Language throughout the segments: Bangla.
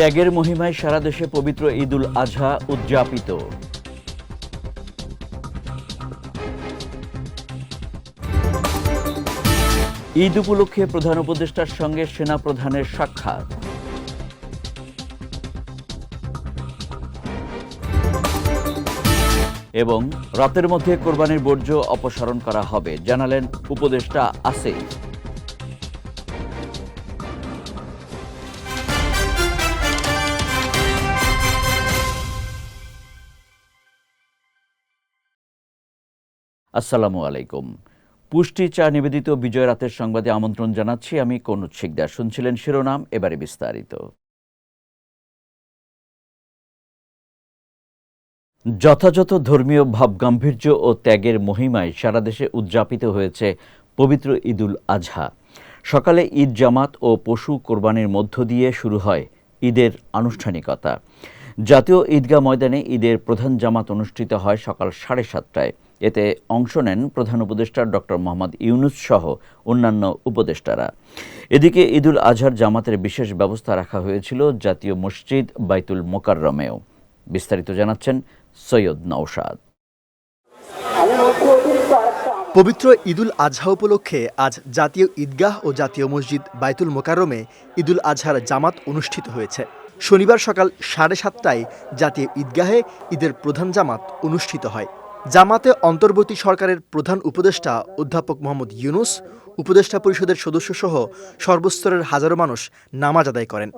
ত্যাগের মহিমায় সারা দেশে পবিত্র ঈদুল আজহা উদযাপিত। ঈদ উপলক্ষে প্রধান উপদেষ্টার সঙ্গে সেনা প্রধানের সাক্ষাৎ। এবং রাতের মধ্যে কোরবানির বর্জ্য অপসারণ করা হবে, জানালেন উপদেষ্টা আসিফ। আসসালামু আলাইকুম। পুষ্টি চা নিবেদিত বিজয় রাতের সংবাদে আমন্ত্রণ জানাচ্ছি আমি কনুৎ শিকদার। শুনছিলেন শিরোনাম, এবারে বিস্তারিত। যথাযথ ধর্মীয় ভাবগাম্ভীর্য ও ত্যাগের মহিমায় সারা দেশে উদযাপিত হয়েছে পবিত্র ঈদুল আজহা। সকালে ঈদ জামাত ও পশু কোরবানির মধ্য দিয়ে শুরু হয় ঈদের আনুষ্ঠানিকতা। জাতীয় ঈদগাহ ময়দানে ঈদের প্রধান জামাত অনুষ্ঠিত হয় সকাল সাড়ে সাতটায়। এতে অংশ নেন প্রধান উপদেষ্টা ডক্টর মোহাম্মদ ইউনুস সহ অন্যান্য উপদেষ্টারা। এদিকে ঈদুল আজহার জামাতের বিশেষ ব্যবস্থা রাখা হয়েছিল জাতীয় মসজিদ বাইতুল মোকাররমেও। বিস্তারিত জানাচ্ছেন সৈয়দ নওশাদ। পবিত্র ঈদুল আজহা উপলক্ষে আজ জাতীয় ঈদগাহ ও জাতীয় মসজিদ বাইতুল মোকাররমে ঈদুল আজহার জামাত অনুষ্ঠিত হয়েছে। শনিবার সকাল সাড়ে সাতটায় জাতীয় ঈদগাহে ঈদের প্রধান জামাত অনুষ্ঠিত হয়। জামাতে অন্তর্বর্তী সরকারের প্রধান উপদেষ্টা অধ্যাপক মোহাম্মদ ইউনুস, উপদেষ্টা পরিষদের সদস্য সহ সর্বস্তরের হাজারো মানুষ নামাজ আদায় করেন।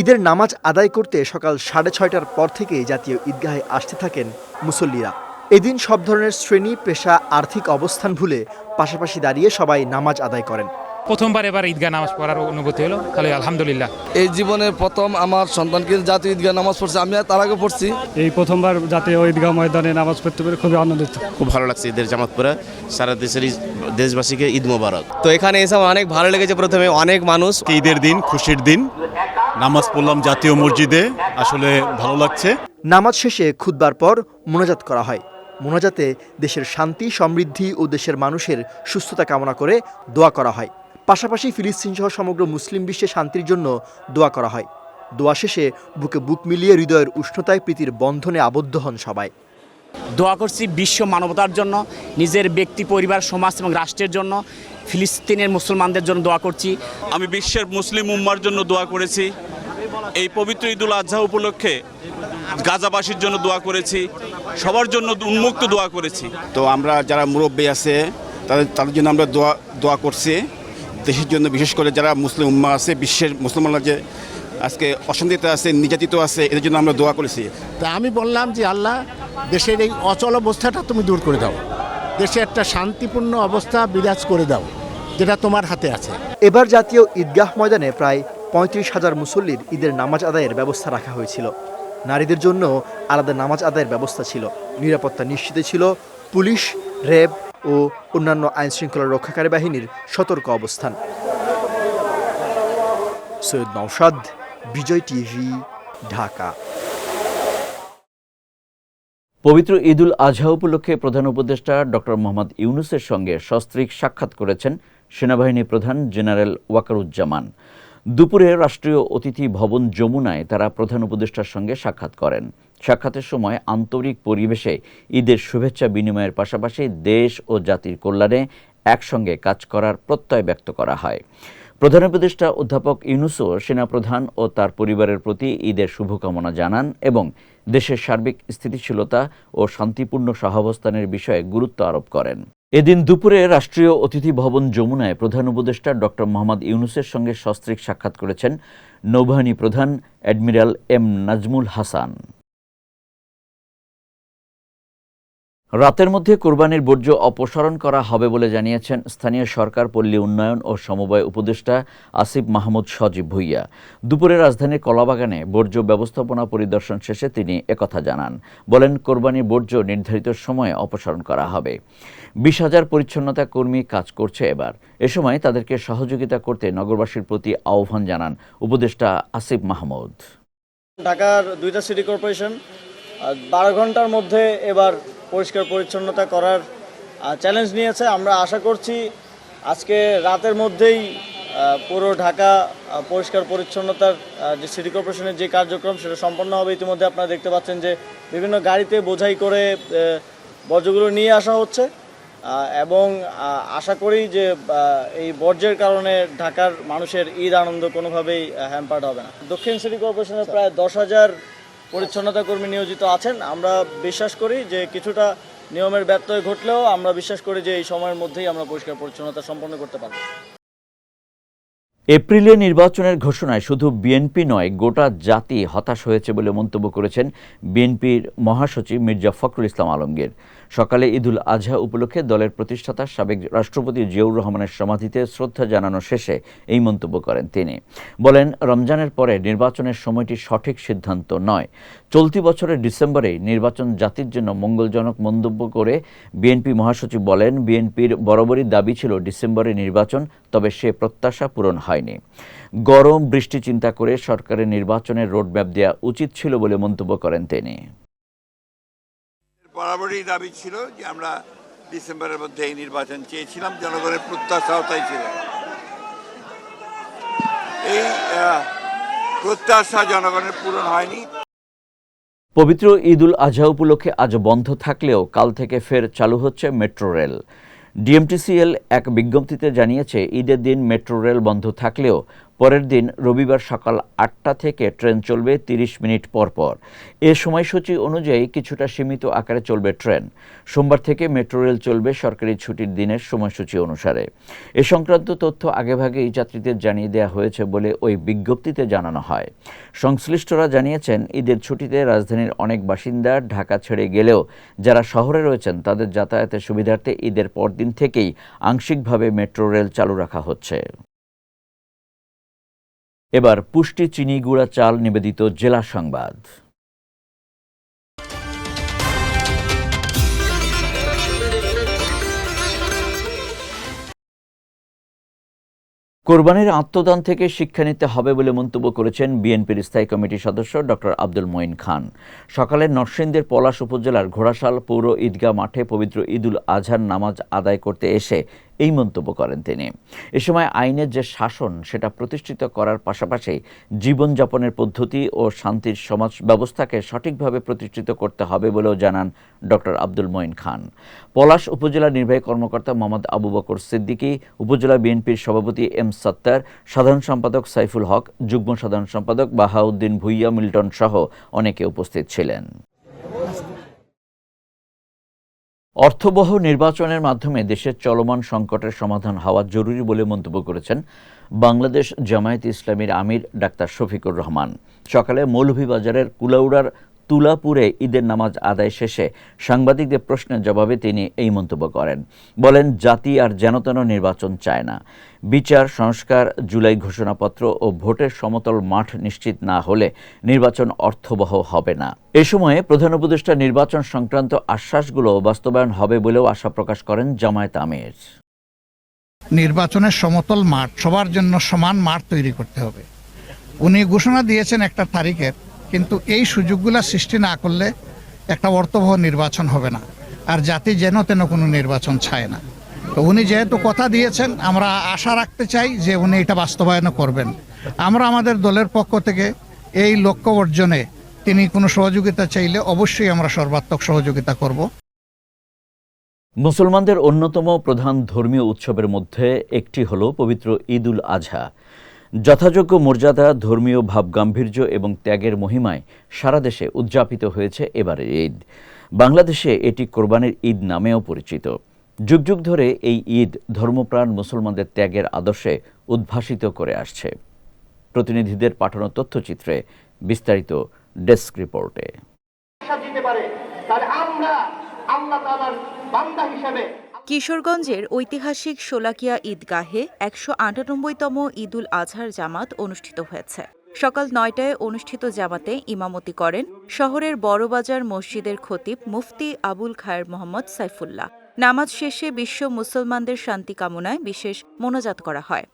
ঈদের নামাজ আদায় করতে সকাল সাড়ে ছয়টার পর থেকেই জাতীয় ঈদগাহে আসতে থাকেন মুসল্লিরা। এদিন সব ধরনের শ্রেণি, পেশা, আর্থিক অবস্থান ভুলে পাশাপাশি দাঁড়িয়ে সবাই নামাজ আদায় করেন। প্রথমবার এবার ঈদগাহ নামাজ পড়ার অনুভূতি হলো তাহলে আলহামদুলিল্লাহ। এই জীবনে প্রথম আমার সন্তানকে জাতীয় ঈদগাহ নামাজ পড়ছে আমি তার আগে পড়ছি। এই প্রথমবার জাতীয় ঈদগাহ ময়দানে নামাজ পড়তে পেরে খুবই আনন্দিত। খুব ভালো লাগছে ঈদের জামাত পরে সারা দেশের দেশবাসীকে ঈদ মোবারক। তো এখানে এসে আমার অনেক ভালো লেগেছে প্রথমে অনেক মানুষ। ঈদের দিন খুশির দিন নামাজ পড়লাম জাতীয় মসজিদে আসলে ভালো লাগছে। নামাজ শেষে খুদবার পর মোনাজাত করা হয়। মোনাজাতে দেশের শান্তি সমৃদ্ধি ও দেশের মানুষের সুস্থতা কামনা করে দোয়া করা হয়। পাশাপাশি ফিলিস্তিন সহ সমগ্র মুসলিম বিশ্বে শান্তির জন্য দোয়া করা হয়। দোয়া শেষে বুকে বুক মিলিয়ে হৃদয়ের উষ্ণতায় প্রীতির বন্ধনে আবদ্ধ হন সবাই। দোয়া করছি বিশ্ব মানবতার জন্য নিজের ব্যক্তি পরিবার সমাজ এবং রাষ্ট্রের জন্য। ফিলিস্তিনের মুসলমানদের জন্য দোয়া করছি। আমি বিশ্বের মুসলিম উম্মার জন্য দোয়া করেছি। এই পবিত্র ঈদুল আজহা উপলক্ষে গাজাবাসীর জন্য দোয়া করেছি। সবার জন্য উন্মুক্ত দোয়া করেছি। তো আমরা যারা মুরব্বী আছে তাদের তাদের জন্য আমরা দোয়া দোয়া করছি। দেশের জন্য বিশেষ করে যারা মুসলিম উম্মা আছে বিশ্বের মুসলমানরা যে আজকে অশান্তিতে আছে নির্যাতিত আছে এদের জন্য আমরা দোয়া করেছি। তা আমি বললাম যে আল্লাহ দেশের এই অচল অবস্থাটা তুমি দূর করে দাও। দেশে একটা শান্তিপূর্ণ অবস্থা বিরাজ করে দাও যেটা তোমার হাতে আছে। এবার জাতীয় ঈদগাহ ময়দানে প্রায় পঁয়ত্রিশ হাজার মুসল্লির ঈদের নামাজ আদায়ের ব্যবস্থা রাখা হয়েছিল। নারীদের জন্য আলাদা নামাজ আদায়ের ব্যবস্থা ছিল। নিরাপত্তা নিশ্চিত ছিল পুলিশ র্যাব ও অন্যান্য আইনশৃঙ্খলা রক্ষাকারী বাহিনীর সতর্ক অবস্থান। সৈয়দ নওশাদ, বিজয় টিভি, ঢাকা। পবিত্র ঈদুল আজহা উপলক্ষে প্রধান উপদেষ্টা ডক্টর মোহাম্মদ ইউনুসের সঙ্গে সস্ত্রীক সাক্ষাৎ করেছেন সেনাবাহিনী প্রধান জেনারেল ওয়াকারুজ্জামান। দুপুরে রাষ্ট্রীয় অতিথি ভবন যমুনায় তারা প্রধান উপদেষ্টার সঙ্গে সাক্ষাৎ করেন। সাক্ষাতের সময় আন্তরিক পরিবেশে ঈদের শুভেচ্ছা বিনিময়ের পাশাপাশি দেশ ও জাতির কল্যাণে একসঙ্গে কাজ করার প্রত্যয় ব্যক্ত করা হয়। প্রধান উপদেষ্টা অধ্যাপক ইউনুসও সেনাপ্রধান ও তার পরিবারের প্রতি ঈদের শুভকামনা জানান এবং দেশের সার্বিক স্থিতিশীলতা ও শান্তিপূর্ণ সহাবস্থানের বিষয়ে গুরুত্ব আরোপ করেন। এদিন দুপুরে রাষ্ট্রীয় অতিথি ভবন যমুনায় প্রধান উপদেষ্টা ডক্টর মোহাম্মদ ইউনুসের সঙ্গে সস্ত্রীক সাক্ষাৎ করেছেন নৌবাহিনী প্রধান অ্যাডমিরাল এম নাজমুল হাসান। রাতের মধ্যে কোরবানির বর্জ্য অপসারণ করা হবে বলে জানিয়েছেন স্থানীয় সরকার, পল্লী উন্নয়ন ও সমবায় উপদেষ্টা আসিফ মাহমুদ সজীব ভুইয়া। দুপুরে রাজধানীর কলাবাগানে বর্জ্য ব্যবস্থাপনা পরিদর্শন শেষে তিনি একথা জানান। বলেন কোরবানির বর্জ্য নির্ধারিত সময়ে অপসারণ করা হবে। বিশ হাজার পরিচ্ছন্নতা কর্মী কাজ করছে এবার। এ সময় তাদেরকে সহযোগিতা করতে নগরবাসীর প্রতি আহ্বান জানান উপদেষ্টা আসিফ মাহমুদ। ঢাকার দুইটা সিটি কর্পোরেশন বারো ঘণ্টার মধ্যে এবার পরিষ্কার পরিচ্ছন্নতা করার চ্যালেঞ্জ নিয়েছে। আমরা আশা করছি আজকে রাতের মধ্যেই পুরো ঢাকা পরিষ্কার পরিচ্ছন্নতার যে সিটি কর্পোরেশনের যে কার্যক্রম, সেটা সম্পন্ন হবে। ইতিমধ্যে আপনারা দেখতে পাচ্ছেন যে বিভিন্ন গাড়িতে বোঝাই করে বর্জ্যগুলো নিয়ে আসা হচ্ছে। এবং আশা করি যে এই বর্জ্যের কারণে ঢাকার মানুষের ঈদ আনন্দ কোনোভাবেই হ্যাম্পার্ড হবে না। দক্ষিণ সিটি কর্পোরেশনের প্রায় দশ হাজার পরিচ্ছন্নতা কর্মী নিয়োজিত আছেন। আমরা বিশ্বাস করি যে কিছুটা নিয়মের ব্যত্যয় ঘটলেও আমরা বিশ্বাস করি যে এই সময়ের মধ্যেই আমরা পরিষ্কার পরিচ্ছন্নতা সম্পন্ন করতে পারব। এপ্রিলে নির্বাচনের ঘোষণায় শুধু বিএনপি নয়, গোটা জাতি হতাশ হয়েছে বলে মন্তব্য করেছেন বিএনপির মহাসচিব মির্জা ফখরুল ইসলাম আলমগীর। সকালে ঈদুল আজহা উপলক্ষে দলের প্রতিষ্ঠাতা সাবেক রাষ্ট্রপতি জিয়াউর রহমানের সমাধিতে শ্রদ্ধা জানানো শেষে এই মন্তব্য করেন তিনি। বলেন, রমজানের পরে নির্বাচনের সময়টি সঠিক সিদ্ধান্ত নয়। চলতি বছরের ডিসেম্বরেই নির্বাচন জাতির জন্য মঙ্গলজনক মন্তব্য করে বিএনপি মহাসচিব বলেন, বিএনপির বরাবরই দাবি ছিল ডিসেম্বরে নির্বাচন, তবে সে প্রত্যাশা পূরণ হয়নি। গরম বৃষ্টি চিন্তা করে সরকারের নির্বাচনের রোডম্যাপ দেওয়া উচিত ছিল বলে মন্তব্য করেন তিনি। বরাবরই দাবি ছিল যে আমরা ডিসেম্বরের মধ্যে এই নির্বাচন চেয়েছিলাম, জনগণের প্রত্যাশাও তাই ছিল। এই প্রত্যাশা জনগণের পূরণ হয়নি। পবিত্র ঈদুল আজহা উপলক্ষে আজ বন্ধ থাকলেও কাল থেকে ফের চালু হচ্ছে মেট্রো রেল। ডিএমটিসিএল এক বিজ্ঞপ্তিতে জানিয়েছে, ঈদের দিন মেট্রো রেল বন্ধ থাকলেও পরের দিন রবিবার সকাল আটটা থেকে ট্রেন চলবে তিরিশ মিনিট পর পর। এ সময়সূচি অনুযায়ী কিছুটা সীমিত আকারে চলবে ট্রেন। সোমবার থেকে মেট্রো রেল চলবে সরকারি ছুটির দিনের সময়সূচি অনুসারে। এ সংক্রান্ত তথ্য আগেভাগেই যাত্রীদের জানিয়ে দেওয়া হয়েছে বলে ওই বিজ্ঞপ্তিতে জানানো হয়। সংশ্লিষ্টরা জানিয়েছেন, ঈদের ছুটিতে রাজধানীর অনেক বাসিন্দা ঢাকা ছেড়ে গেলেও যারা শহরে রয়েছেন, তাদের যাতায়াতের সুবিধার্থে ঈদের পরদিন থেকেই আংশিকভাবে মেট্রো রেল চালু রাখা হচ্ছে। এবার পুষ্টি, চিনি, গুঁড়া, চাল নিবেদিত জেলা সংবাদ। কোরবানির আত্মদান থেকে শিক্ষা নিতে হবে বলে মন্তব্য করেছেন বিএনপির স্থায়ী কমিটির সদস্য ডক্টর আব্দুল মঈন খান। সকালে নরসিংদীর পলাশ উপজেলার ঘোড়াশাল পৌর ঈদগাহ মাঠে পবিত্র ঈদুল আজহার নামাজ আদায় করতে এসে এই মন্তব্য করেন তিনি। এ সময় আইনের যে শাসন, সেটা প্রতিষ্ঠিত করার পাশাপাশি জীবনযাপনের পদ্ধতি ও শান্তির সমাজ ব্যবস্থাকে সঠিকভাবে প্রতিষ্ঠিত করতে হবে বলেও জানান ডক্টর আব্দুল মঈন খান। পলাশ উপজেলা নির্বাহী কর্মকর্তা মোহাম্মদ আবু বকর সিদ্দিকী, উপজেলা বিএনপির সভাপতি এম সত্তার, সাধারণ সম্পাদক সাইফুল হক, যুগ্ম সাধারণ সম্পাদক বাহাউদ্দিন ভুইয়া মিল্টন সহ অনেকে উপস্থিত ছিলেন। অর্থবহ নির্বাচনের মাধ্যমে দেশের চলমান সংকটের সমাধান হওয়া জরুরি বলে মন্তব্য করেছেন বাংলাদেশ জামায়াত ইসলামীর আমির ডাক্তার শফিকুর রহমান। সকালে মৌলভীবাজারের কুলাউড়ার তুলাপুরে ঈদের নামাজ আদায় শেষে সাংবাদিকদের প্রশ্নের জবাবে তিনি এই মন্তব্য করেন। বলেন, জাতি আর যেনতেন নির্বাচন চায় না। বিচার, সংস্কার, জুলাই ঘোষণাপত্র ও ভোটের সমতল মাঠ নিশ্চিত না হলে নির্বাচন অর্থবহ হবে না। এ সময়ে প্রধান উপদেষ্টা নির্বাচন সংক্রান্ত আশ্বাসগুলো বাস্তবায়ন হবে বলেও আশা প্রকাশ করেন জামায়াত আমির। নির্বাচনের সমতল মাঠ সবার জন্য সমান মাঠ তৈরি করতে হবে। উনি ঘোষণা দিয়েছেন একটা তারিখের। কিন্তু এই সুযোগগুলো সৃষ্টি না করলে একটা অর্থবহ নির্বাচন হবে না। আর জাতি যেন তেন কোনো নির্বাচন চায় না। তো উনি যেহেতু কথা দিয়েছেন, আমরা আশা রাখতে চাই যে উনি এটা বাস্তবায়ন করবেন। আমরা আমাদের দলের পক্ষ থেকে এই লক্ষ্য অর্জনে তিনি কোনো সহযোগিতা চাইলে অবশ্যই আমরা সর্বাত্মক সহযোগিতা করব। মুসলমানদের অন্যতম প্রধান ধর্মীয় উৎসবের মধ্যে একটি হল পবিত্র ঈদুল আজহা। যথাযোগ্য মর্যাদা, ধর্মীয় ভাবগাম্ভীর্য এবং ত্যাগের মহিমায় সারা দেশে উদযাপিত হয়েছে এবারের ঈদ। বাংলাদেশে এটি কোরবানির ঈদ নামেও পরিচিত। যুগ যুগ ধরে এই ঈদ ধর্মপ্রাণ মুসলমানদের ত্যাগের আদর্শে উদ্ভাসিত করে আসছে। প্রতিনিধিদের পাঠানো তথ্যচিত্রে বিস্তারিত ডেস্ক রিপোর্টে। কিশোরগঞ্জের ঐতিহাসিক শোলাকিয়া ঈদগাহে একশো আটানব্বইতম ঈদুল আজহার জামাত অনুষ্ঠিত হয়েছে। সকাল নয়টায় অনুষ্ঠিত জামাতে ইমামতি করেন শহরের বড়বাজার মসজিদের খতিব মুফতি আবুল খায়ের মোহাম্মদ সাইফুল্লাহ। নামাজ শেষে বিশ্ব মুসলমানদের শান্তি কামনায় বিশেষ মোনাজাত করা হয়।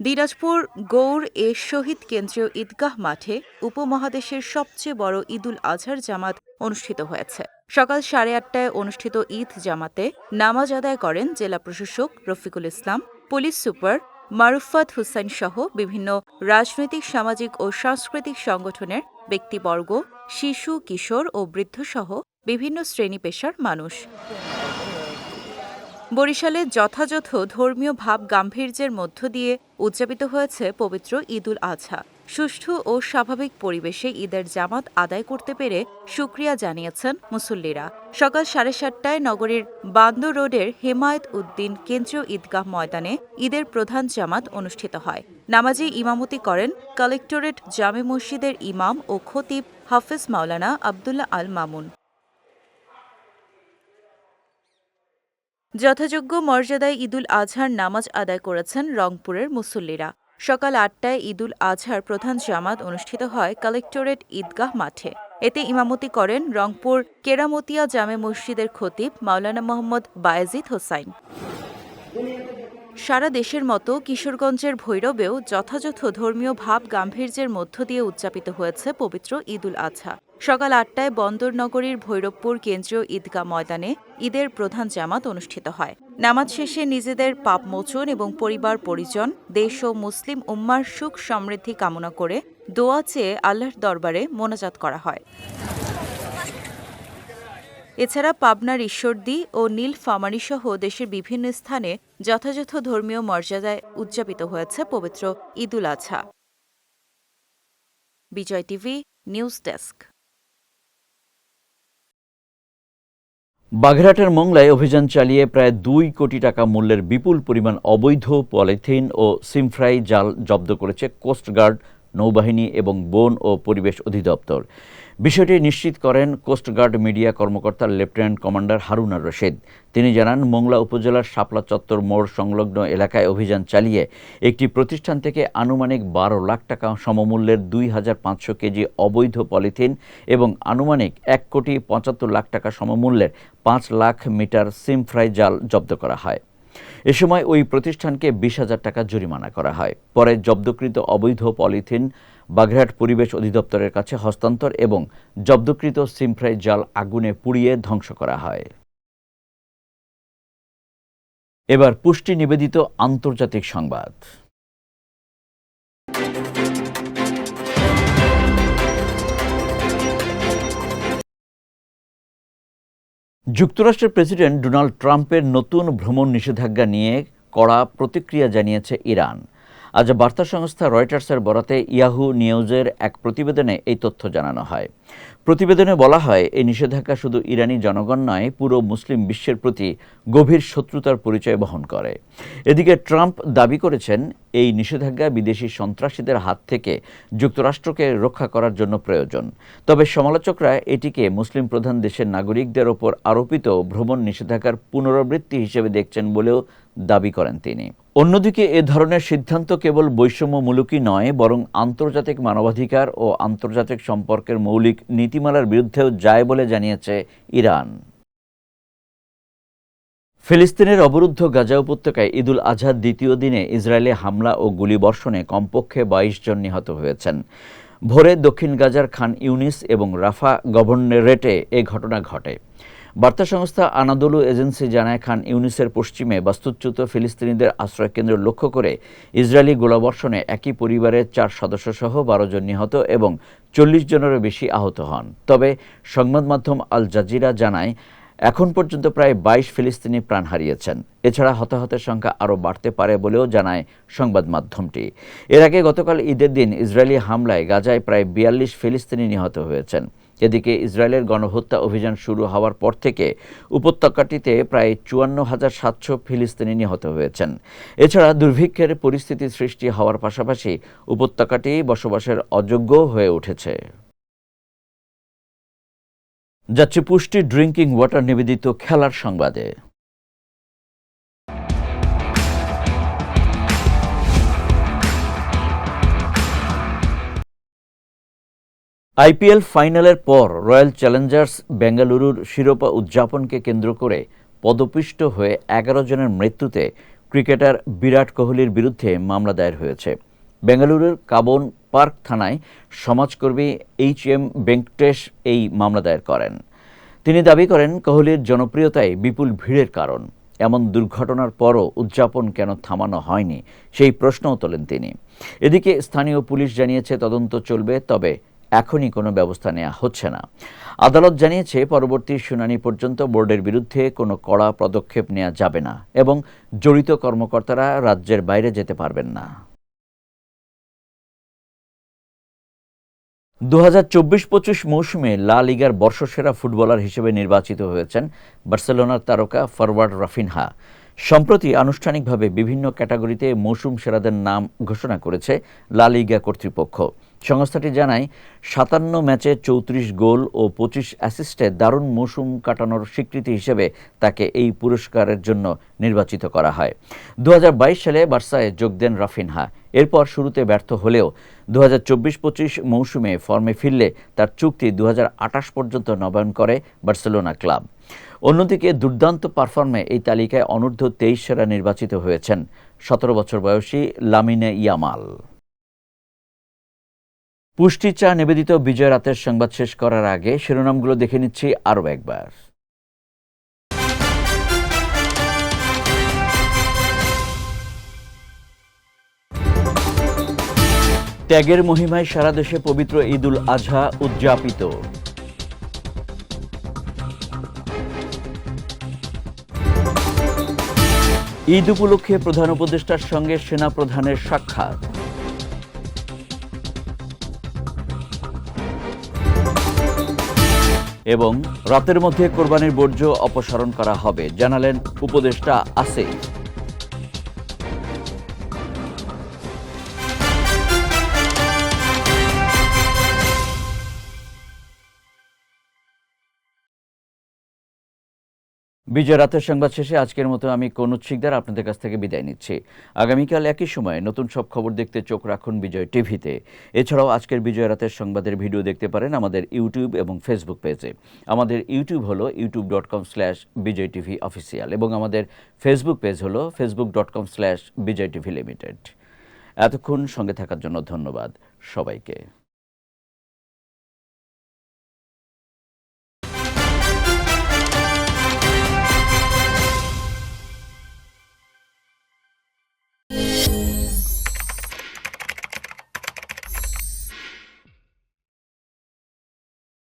দিনাজপুর গৌর এ শহীদ কেন্দ্রীয় ঈদগাহ মাঠে উপমহাদেশের সবচেয়ে বড় ঈদুল আজহার জামাত অনুষ্ঠিত হয়েছে। সকাল সাড়ে আটটায় অনুষ্ঠিত ঈদ জামাতে নামাজ আদায় করেন জেলা প্রশাসক রফিকুল ইসলাম, পুলিশ সুপার মারুফাত হুসাইন সহ বিভিন্ন রাজনৈতিক, সামাজিক ও সাংস্কৃতিক সংগঠনের ব্যক্তিবর্গ, শিশু, কিশোর ও বৃদ্ধ সহ বিভিন্ন শ্রেণি পেশার মানুষ। বরিশালে যথাযথ ধর্মীয় ভাব গাম্ভীর্যের মধ্য দিয়ে উদযাপিত হয়েছে পবিত্র ঈদুল আজহা সুষ্ঠু ও স্বাভাবিক পরিবেশে ঈদের জামাত আদায় করতে পেরে সুক্রিয়া জানিয়েছেন মুসল্লিরা। সকাল সাড়ে সাতটায় নগরীর বান্দর রোডের হেমায়েত উদ্দিন কেন্দ্রীয় ঈদগাহ ময়দানে ঈদের প্রধান জামাত অনুষ্ঠিত হয়। নামাজে ইমামতি করেন কালেক্টরেট জামে মসজিদের ইমাম ও খতিব হাফিজ মাওলানা আবদুল্লাহ আল মামুন। যথাযোগ্য মর্যাদায় ঈদুল আজহার নামাজ আদায় করেছেন রংপুরের মুসল্লিরা। সকাল আটটায় ঈদুল আজহার প্রধান জামাত অনুষ্ঠিত হয় কালেক্টরেট ঈদগাহ মাঠে। এতে ইমামতি করেন রংপুর কেরামতিয়া জামে মসজিদের খতিব মাওলানা মোহাম্মদ বায়েজিদ হোসাইন। সারা দেশের মতো কিশোরগঞ্জের ভৈরবেও যথাযথ ধর্মীয় ভাব গাম্ভীর্যের মধ্য দিয়ে উদযাপিত হয়েছে পবিত্র ঈদুল আজহা। সকাল আটটায় বন্দরনগরীর ভৈরবপুর কেন্দ্রীয় ঈদগাহ ময়দানে ঈদের প্রধান জামাত অনুষ্ঠিত হয়। নামাজ শেষে নিজেদের পাপ মোচন এবং পরিবার পরিজন, দেশ ও মুসলিম উম্মার সুখ সমৃদ্ধি কামনা করে দোয়া চেয়ে আল্লাহর দরবারে মোনাজাত করা হয়। এছাড়া পাবনার ঈশ্বরদী ও নীলফামারী সহ দেশের বিভিন্ন স্থানে যথাযথ ধর্মীয় মর্যাদায় উদযাপিত হয়েছে পবিত্র Eidul Azha Bijoy TV, news desk. বাগেরহাটের মংলায় অভিযান চালিয়ে প্রায় দুই কোটি টাকা মূল্যের বিপুল পরিমাণ অবৈধ পলিথিন ও সিমফ্রাই জাল জব্দ করেছে কোস্টগার্ড, নৌবাহিনী এবং বন ও পরিবেশ অধিদপ্তর। বিষয়টি নিশ্চিত করেন কোস্টগার্ড মিডিয়া কর্মকর্তা লেফটেন্যান্ট কমান্ডার হারুনার রশিদ। তিনি জানান, মোংলা উপজেলার শাপলা চত্বর মোড় সংলগ্ন এলাকায় অভিযান চালিয়ে একটি প্রতিষ্ঠান থেকে আনুমানিক বারো লাখ টাকা সমমূল্যের দুই হাজার পাঁচশো কেজি অবৈধ পলিথিন এবং আনুমানিক এক কোটি পঁচাত্তর লাখ টাকা সমমূল্যের পাঁচ লাখ মিটার সিমফ্রাই জাল জব্দ করা হয়। এ সময় ওই প্রতিষ্ঠানকে বিশ হাজার টাকা জরিমানা করা হয়। পরে জব্দকৃত অবৈধ পলিথিন, বাগেরহাট পরিবেশ অধিদপ্তরের কাছে হস্তান্তর এবং জব্দকৃত সিমফ্রাই জাল আগুনে পুড়িয়ে ধ্বংস করা হয়। এবার পুষ্টি নিবেদিত আন্তর্জাতিক সংবাদ। যুক্তরাষ্ট্রের প্রেসিডেন্ট ডোনাল্ড ট্রাম্পের নতুন ভ্রমণ নিষেধাজ্ঞা নিয়ে কড়া প্রতিক্রিয়া জানিয়েছে ইরান। আজ বার্তা সংস্থা রয়টার্সের বরাতে ইয়াহু নিউজের এক প্রতিবেদনে এই তথ্য জানানো হয়। প্রতিবেদনে বলা হয়, এই নিষেধাজ্ঞা শুধু ইরানি জনগণ নয়, পুরো মুসলিম বিশ্বের প্রতি গভীর শত্রুতার পরিচয় বহন করে। এদিকে ট্রাম্প দাবি করেছেন, এই নিষেধাজ্ঞা বিদেশি সন্ত্রাসীদের হাত থেকে যুক্তরাষ্ট্রকে রক্ষা করার জন্য প্রয়োজন। তবে সমালোচকরা এটিকে মুসলিম প্রধান দেশের নাগরিকদের ওপর আরোপিত ভ্রমণ নিষেধাজ্ঞার পুনরাবৃত্তি হিসেবে দেখছেন বলেও দাবি করেন তিনি। অন্যদিকে এ ধরনের সিদ্ধান্ত কেবল বৈষম্যমূলকই নয়, বরং আন্তর্জাতিক মানবাধিকার ও আন্তর্জাতিক সম্পর্কের মৌলিক নীতিমালার বিরুদ্ধেও যায় বলে জানিয়েছে ইরান। ফিলিস্তিনের অবরুদ্ধ গাজা উপত্যকায় ঈদুল আজহার দ্বিতীয় দিনে ইসরায়েলে হামলা ও গুলিবর্ষণে কমপক্ষে বাইশ জন নিহত হয়েছেন। ভোরে দক্ষিণ গাজার খান ইউনিস এবং রাফা গভর্নরেটে এ ঘটনা ঘটে। বার্তা সংস্থা আনাদোলু এজেন্সি জানায়, খান ইউনিসের পশ্চিমে বাস্তুচ্যুত ফিলিস্তিনিদের আশ্রয়কেন্দ্র লক্ষ্য করে ইসরায়েলি গোলাবর্ষণে একই পরিবারের চার সদস্যসহ বারো জন নিহত এবং চল্লিশ জনেরও বেশি আহত হন। তবে সংবাদ মাধ্যম আল জাজিরা জানায়, এখন পর্যন্ত প্রায় বাইশ ফিলিস্তিনি প্রাণ হারিয়েছেন। এছাড়া হতাহতের সংখ্যা আরও বাড়তে পারে বলেও জানায় সংবাদ মাধ্যমটি। এর আগে গতকাল ঈদের দিন ইসরায়েলি হামলায় গাজায় প্রায় বিয়াল্লিশ ফিলিস্তিনি নিহত হয়েছেন। এদিকে ইসরায়েলের গণহত্যা অভিযান শুরু হওয়ার পর থেকে উপত্যকাটিতে প্রায় চুয়ান্ন হাজার সাতশো ফিলিস্তিনি নিহত হয়েছেন। এছাড়া দুর্ভিক্ষের পরিস্থিতি সৃষ্টি হওয়ার পাশাপাশি উপত্যকাটি বসবাসের অযোগ্য হয়ে উঠেছে। যাচ্ছে পুষ্টি ড্রিঙ্কিং ওয়াটার নিবেদিত খেলার সংবাদে। আইপিএল ফাইনালের পর রয়্যাল চ্যালেঞ্জার্স বেঙ্গালুরুর শিরোপা উদযাপনকে কেন্দ্র করে পদপিষ্ট হয়ে এগারো জনের মৃত্যুতে ক্রিকেটার বিরাট কোহলির বিরুদ্ধে মামলা দায়ের হয়েছে। বেঙ্গালুরুর কাবন পার্ক থানায় সমাজকর্মী এইচ এম ভেঙ্কটেশ এই মামলা দায়ের করেন। তিনি দাবি করেন, কোহলির জনপ্রিয়তাই বিপুল ভিড়ের কারণ। এমন দুর্ঘটনার পরও উদযাপন কেন থামানো হয়নি, সেই প্রশ্নও তোলেন তিনি। এদিকে স্থানীয় পুলিশ জানিয়েছে, তদন্ত চলবে, তবে এখনই কোনো ব্যবস্থা নেওয়া হচ্ছে না। আদালত জানিয়েছে, পরবর্তী শুনানি পর্যন্ত বোর্ডের বিরুদ্ধে কোনো কড়া পদক্ষেপ নেওয়া যাবে না এবং জড়িত কর্মকর্তারা রাজ্যের বাইরে যেতে পারবেন না। দু হাজার চব্বিশ পঁচিশ মৌসুমে লা লিগার বর্ষসেরা ফুটবলার হিসেবে নির্বাচিত হয়েছেন বার্সেলোনার তারকা ফরওয়ার্ড রাফিনহা। সম্প্রতি আনুষ্ঠানিকভাবে বিভিন্ন ক্যাটাগরিতে মৌসুম সেরাদের নাম ঘোষণা করেছে লা লিগা কর্তৃপক্ষ। সংস্থাটি জানায়, সাতান্ন ম্যাচে চৌত্রিশ গোল ও পঁচিশ অ্যাসিস্টে দারুণ মৌসুম কাটানোর স্বীকৃতি হিসেবে তাকে এই পুরস্কারের জন্য নির্বাচিত করা হয়। দু হাজার বাইশ সালে বার্সায় যোগ দেন রাফিনহা। এরপর শুরুতে ব্যর্থ হলেও দু হাজার চব্বিশ পঁচিশ মৌসুমে ফর্মে ফিরলে তার চুক্তি দু হাজার আটাশ পর্যন্ত নবায়ন করে বার্সেলোনা ক্লাব। অন্যদিকে দুর্দান্ত পারফর্মে এই তালিকায় অনূর্ধ্ব তেইশ সেরা নির্বাচিত হয়েছেন সতেরো বছর বয়সী লামিনে ইয়ামাল। পুষ্টি চা নিবেদিত বিজয় রাতের সংবাদ শেষ করার আগে শিরোনামগুলো দেখে নিচ্ছি আরও একবার। ত্যাগের মহিমায় সারা দেশে পবিত্র ঈদুল আজহা উদযাপিত। ঈদ উপলক্ষে প্রধান উপদেষ্টার সঙ্গে সেনা প্রধানের সাক্ষাৎ। এবং রাতের মধ্যে কোরবানির বর্জ্য অপসারণ করা হবে। জানালেন উপদেষ্টা আসিফ। বিজয় রাতের সংবাদ শেষে আজকের মতো আমি কনুজ শিকদার আপনাদের কাছ থেকে বিদায় নিচ্ছি। আগামীকাল একই সময়ে নতুন সব খবর দেখতে চোখ রাখুন বিজয় টিভিতে। এছাড়াও আজকের বিজয় রাতের সংবাদের ভিডিও দেখতে পারেন আমাদের ইউটিউব এবং ফেসবুক পেজে। আমাদের ইউটিউব হলো YouTube dot com slash Bijoy TV official এবং আমাদের ফেসবুক পেজ হলো Facebook dot com slash Bijoy TV limited. এতক্ষণ সঙ্গে থাকার জন্য ধন্যবাদ সবাইকে।